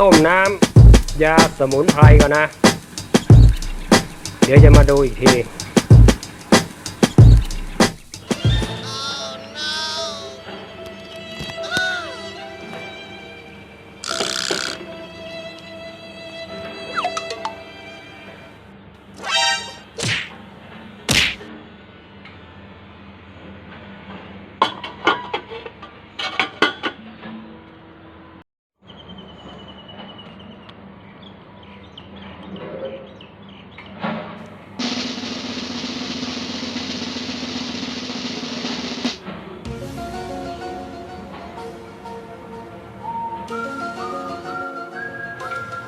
ต้มน้ำยาสมุนไพรก่อนนะ เดี๋ยวจะมาดูอีกที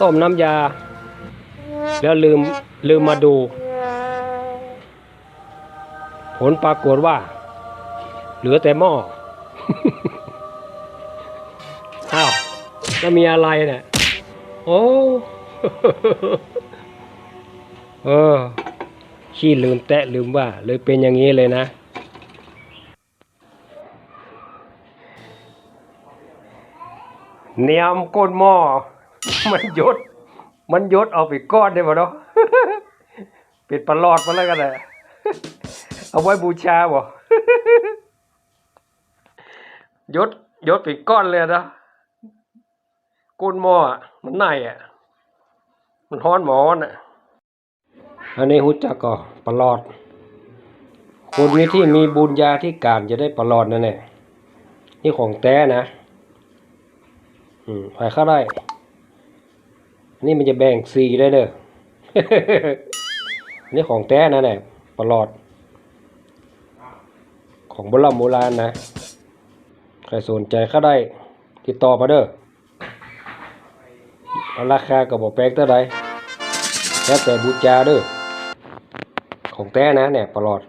ต้มน้ำยา แล้วลืมลืมมาดู ผลปรากฏว่า เหลือแต่หม้ออ้าวแล้วมีอะไรเนี่ยโอ้เออขี้ลืมแตะลืมว่า เลยเป็นอย่างนี้เลยนะ เนียมก้นหม้อ มันยดมันยดเอาไปก้อนได้ป่ะเนาะปิดประหลอดมาแล้วกันเลยเอาไว้บูชาบ่ยดยดไปก้อนเลยนะก้นหม้ออะมันไหนอะ มันฮ้อนหมอนอะอันนี้หุจักก็ประหลอด คนนี้ที่มีบุญญาที่การจะได้ประหลอดนั่นแหละนี่ของแท้นะ อืมใครเข้าได้ นี่มันจะแบ่งสีได้เด้อนี่ของแท้นะเนี่ยประหลอด ของโบราณโบราณนะ ใครสนใจเข้าได้ ติดต่อมาเด้อราคากับบอกแปลกเท่าไรแล้วแต่บูจาเด้อของแท้นะเนี่ยประหลอด